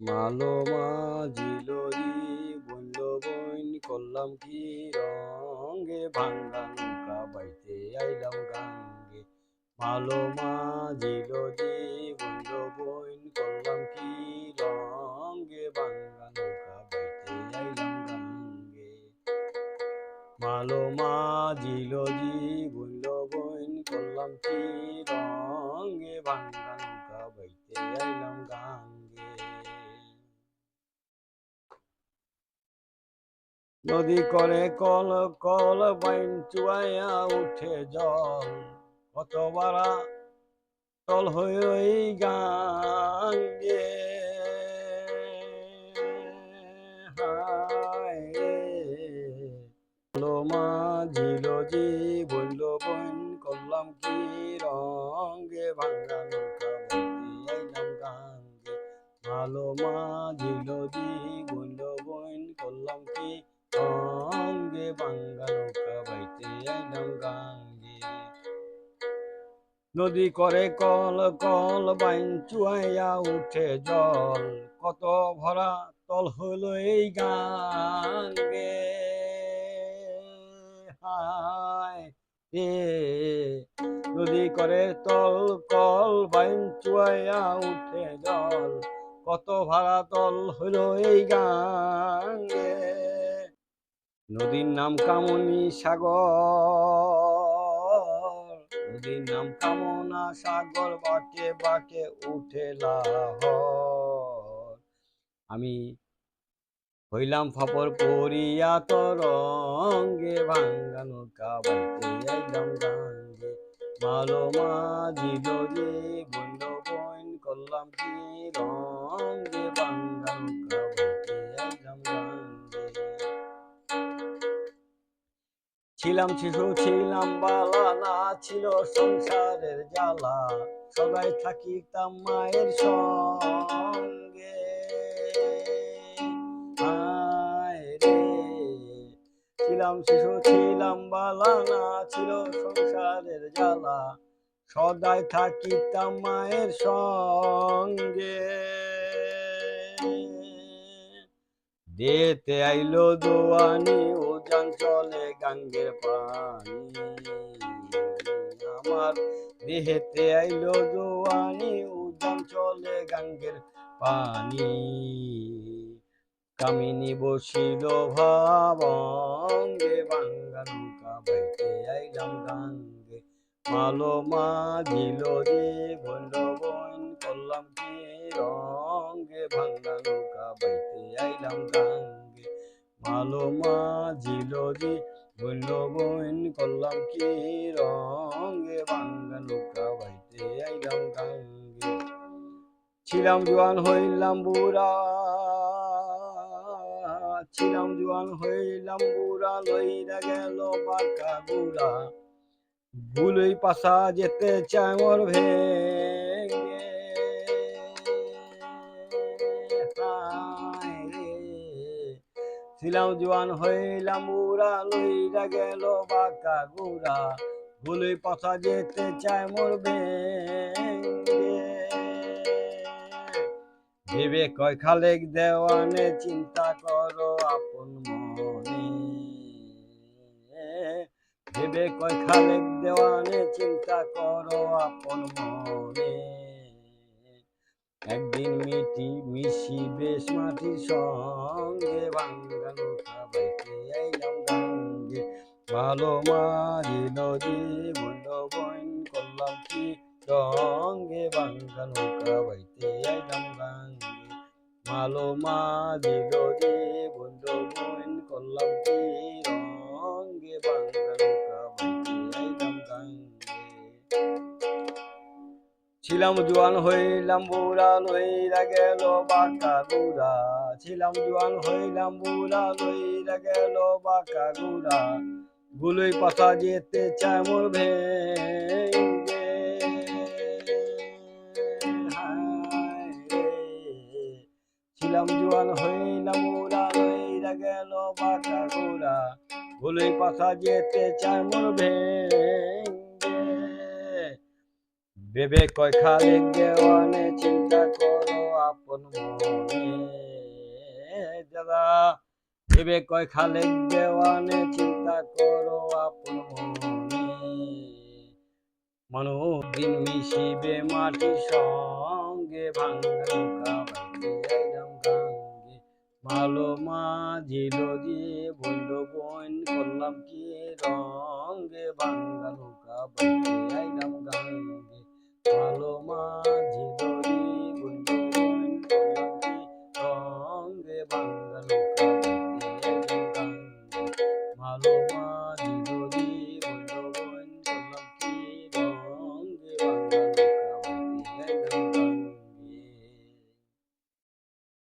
মালো মাঝিলরি বলল, বইন করলাম কি রঙ্গে ভাঙ্গা নৌকা বাইতে আইলাম গাঙ্গে। মালো মাঝিলরি বলল, বইন করলাম কি রঙ্গে ভাঙ্গা নৌকা বাইতে আইলাম গাঙ্গে। মালো মাঝিলরি বলল, বইন করলাম কি রঙ্গে ভাঙ্গা নৌকা বাইতে আইলাম গাঙ্গে। নদী করে কল কল বাইন চুয়াইয়া উঠে জল কত বাড়া তল হয়ে গাঙ্গে মাঝিল জি বলল বোন করলাম কি রঙ্গে ভাঙ্গা নৌকা আইলাম গাঙ্গে। জি বোন করলাম কি নদী করে কল কল বাইন চুয়াইয়া উঠে জল কত ভরা তল হলো এই হায় রে নদী করে তল কল বাইন চুয়াইয়া উঠে জল কত ভাড়া তল হলো এই গাঙ্গে নদীর নাম কামনি সাগর, নদীর নাম কামনা সাগর বাটে বাটে উঠে আমি হইলাম ফাপর পরিয়া তো রঙ্গে ভাঙ্গা নৌকা বাইতে আইলাম গাঙ্গে। মালো মাঝিল রে বন্ধ বইন করলাম কি রঙ্গে ছিলাম শিশু, ছিলাম বালা, না ছিল সংসারের জ্বালা। সবাই থাকিতাম মায়ের সঙ্গে। ছিলাম শিশু, ছিলাম বালা, না ছিল সংসারের জ্বালা। সদাই থাকিতাম মায়ের সঙ্গে। দেতে আইলো দোয়ানি, উজান চলে গাঙ্গের পানি। আমার দেহেতে আইলো দোয়ানি, উজান চলে গাঙ্গের পানি। কামিনী বসিল ভাবঙ্গে বাঙ্গা নৌকা বাইতে আইলাম গাঙ্গে। মালো মাঝিল রে, বলল, বইন করলাম কি রঙ্গে মালো মাঝিল বলল বইন করলাম কি রঙ্গে ভাঙ্গা নৌকা বাইতে আইলাম গাঙ্গে। ছিলাম জোয়ান হইলাম বুড়া, ছিলাম জোয়ান হইলাম বুড়া, লইরা গেল বাঁকা বুড়া ভুলই পাশা যেতে চায় মোর ভেঙ্গে ছিলাম জোয়ান হইলাম বুড়া লইরা গেল বাঁকা গুড়া। ভুলই পাশা যেতে চায় মোর ভেঙ্গে ভেবে কয় খালেক দেওয়ানে চিন্তা করো আপন মনে। ভেবে কয় খালেক দেওয়ানে চিন্তা করো আপন মনে। একদিন মিটি মিশি বেশ মাটির সঙ্গে ভাঙ্গা নৌকা বাইতে আইলাম গাঙ্গে ভালো মারি নদী, বন্ধ বইন করলাম কি সঙ্গে ভাঙ্গা নৌকা বাইতে আইলাম গাঙ্গে মাঝি নদী, বন্ধ বইন করলাম কি ছিলাম জোয়ান হইলাম, বুড়া লইরা গেল বাঁকা গুড়া। ছিলাম জোয়ান হইলাম, বুড়া লইরা গেল বাঁকা গুড়া। গুলোই পাতা যেতে চায় মোর ভেঙ্গে। ছিলাম জোয়ান হইলাম, বুড়া লইরা গেল বাঁকা গুড়া। গুলোই পাতা যেতে চায় মোর ভেঙ্গে। ভেবে কয় খালেক দেওয়ানে চিন্তা করো আপন দাদা, ভেবে কয় খালেক দেওয়ানে চিন্তা করো আপন মনে। দিন মিশিবে মাটি সঙ্গে, ভাঙ্গা গাঙ্গে মালো মাঝিল দিয়ে বলল বোন করলাম কি রঙ্গে ভাঙ্গা নৌকা গাঙ্গে ভালো মাঝি